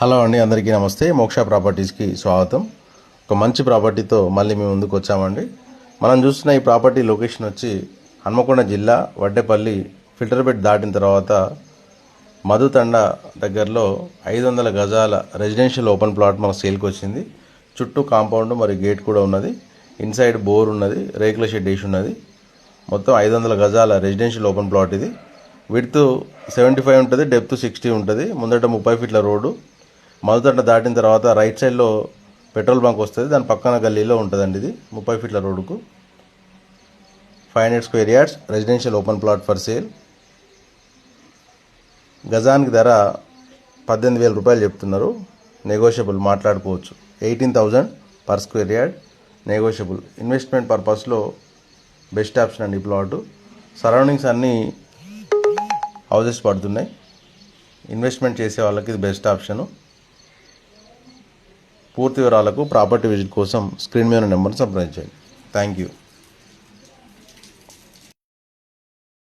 Hello అండి అందరికీ నమస్తే. మోక్ష ప్రాపర్టీస్కి స్వాగతం. ఒక మంచి ప్రాపర్టీతో మళ్ళీ మేము ముందుకు వచ్చామండి. మనం చూస్తున్న ఈ ప్రాపర్టీ లొకేషన్ వచ్చి హన్మకొండ జిల్లా వడ్డేపల్లి ఫిల్టర్ బెడ్ దాటిన తర్వాత మధుతండ దగ్గరలో ఐదు వందల గజాల రెసిడెన్షియల్ ఓపెన్ ప్లాట్ మనకు సేల్కి వచ్చింది. చుట్టూ కాంపౌండ్ మరి గేట్ కూడా ఉన్నది. ఇన్సైడ్ బోర్ ఉన్నది రేకుల షెడ్ వేసి ఉన్నది. మొత్తం ఐదు వందల గజాల రెసిడెన్షియల్ ఓపెన్ ప్లాట్ ఇది. విడ్త్ సెవెంటీ ఫైవ్ ఉంటుంది డెప్త్ సిక్స్టీ ఉంటుంది. ముందట ముప్పై ఫీట్ల రోడ్డు. మధుతండ దాటిన తర్వాత రైట్ సైడ్లో పెట్రోల్ బంక్ వస్తుంది. దాని పక్కన గల్లీలో ఉంటుందండి ఇది. ముప్పై ఫీట్ల రోడ్డుకు. Five hundred square yards. Residential open plot for sale. గజానికి ధర పద్దెనిమిది వేల రూపాయలు చెప్తున్నారు. నెగోషియబుల్ మాట్లాడుకోవచ్చు. Eighteen thousand per square yard. Negotiable. Investment పర్పస్లో బెస్ట్ ఆప్షన్ అండి ప్లాటు ప్లాట్. సరౌండింగ్స్ అన్నీ హౌజెస్ పడుతున్నాయి. ఇన్వెస్ట్మెంట్ చేసే వాళ్ళకి ఇది బెస్ట్ ఆప్షను. పూర్తి వివరాలకు ప్రాపర్టీ విజిట్ కోసం స్క్రీన్ మీద నెంబర్ని సంప్రదించండి. Thank you